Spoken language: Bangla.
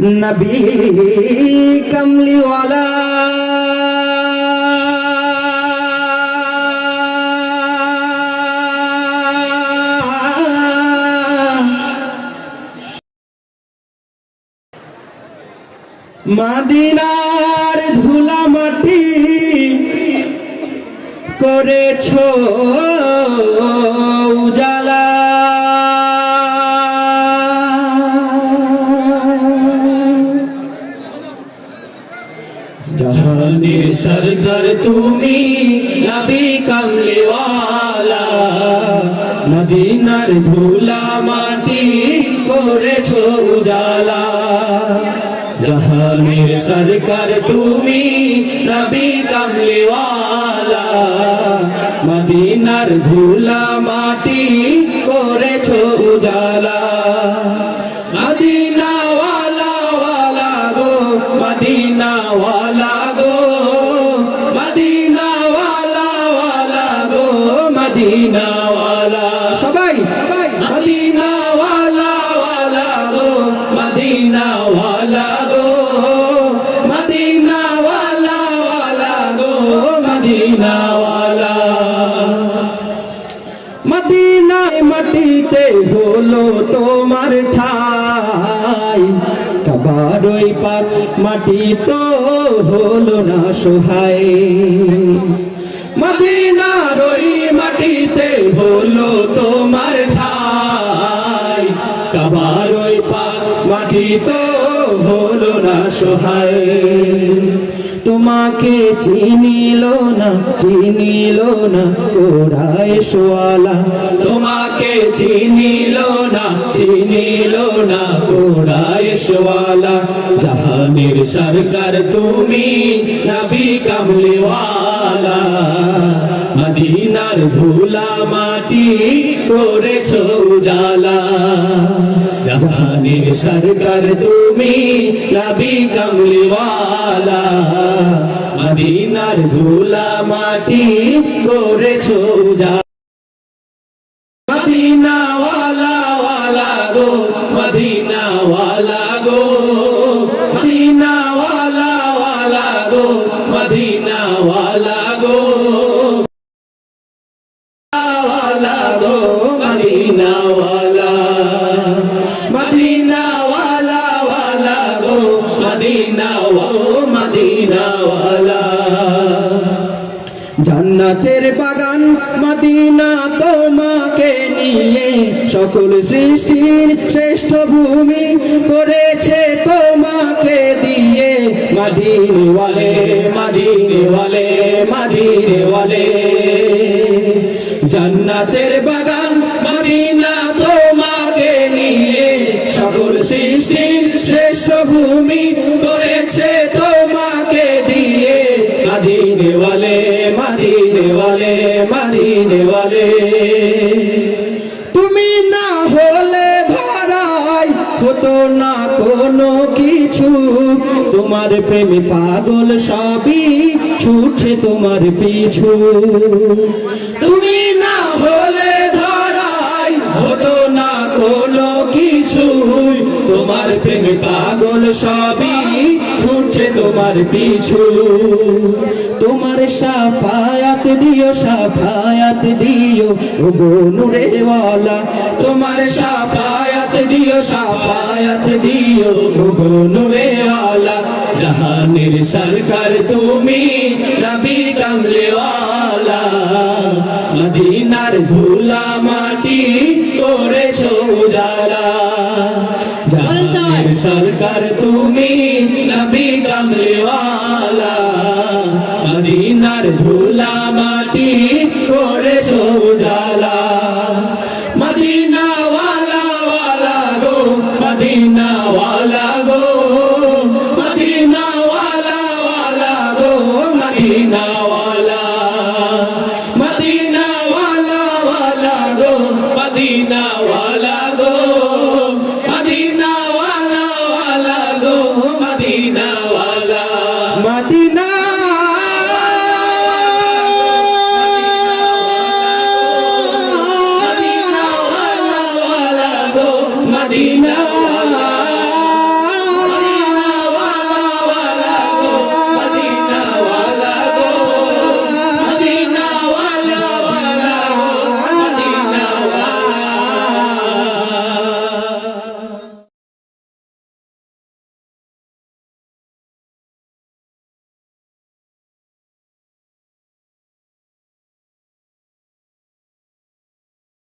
নবী কমলিওয়ালা মাদিনার ধুলা মাটি করেছ উজালা সরকার তুমি নবী কমলিওয়ালা। মদিনার ধুলা মাটি করেছ উজালা। জাহানের সরকার তুমি নবী কমলিওয়ালা। মদিনার ধুলা মাটি করেছ উজালা। মদিনা ওয়ালা সবাই। মদিনা ওয়ালা ওয়ালা গো মদিনা গো মদিনা ওয়ালা গো মদিনা মদিনায় মাটিতে হলো তোমার ঠাই। পাক মাটি তো হলো না সহায় মদিনার ওই মাটি তো হলো না সহায় তোমাকে চিনিল না চিনিল না কোরায় সোয়ালা তোমাকে চিনিল না চিনিল না কোরায় সোয়ালা জাহানের সরকার তুমি নবী কামলিওয়ালা মদিনার ধুলা মাটি করেছ উজালা। জাহানের সরকার তুমি নবী কমলিওয়ালা। মদিনার ধুলা মাটি করেছ উজালা মদিনা ওয়ালা গো মদিনা ওয়ালা গো। মদিনা ওয়ালা গো মদিনা ওয়ালা গো। ওয়ালা গো মদিনা গো মদিনা ও মদিনা ওয়ালা জান্নাতের বাগান মদিনা তোমাকে নিয়ে সকল সৃষ্টির শ্রেষ্ঠ ভূমি করেছে তোমাকে দিয়ে। মাদিনে ওয়ালে মাদিনে ওয়ালে মাদিনে ওয়ালে জান্নাতের বাগান সৃষ্টির শ্রেষ্ঠ ভূমি করেছে তোমাকে দিয়ে। মদিনে ওয়ালে মদিনে ওয়ালে মদিনে ওয়ালে তুমি না হলে ধরাই হতো না কোনো কিছু। তোমার প্রেমে পাগল সবই ছুটছে তোমার পিছু। তুমি না হলে ধরাই হতো না কোনো কিছু। তোমার প্রেমে পাগল সবই ছুটছে তোমার পিছু। তোমার সাফায়াত দিও সাফায়াত দিও, ও গো ওয়ালা। তোমার সাফায়াত দিও সাফায়াত দিও, ও গো ওয়ালা। জাহানের সরকার তুমি নবী কমলে ওয়ালা মদিনার ধুলা মাটি করেছ উজালা। সরকার তুমি নবী কমলে ওয়ালা মদিনার ধুলা মাটি করেছ উজালা। মদিনা ওয়ালা ওয়ালা গো মদিনা ওয়ালা গো। মদিনা ওয়ালা ওয়ালা গো, মদিনা মদিনা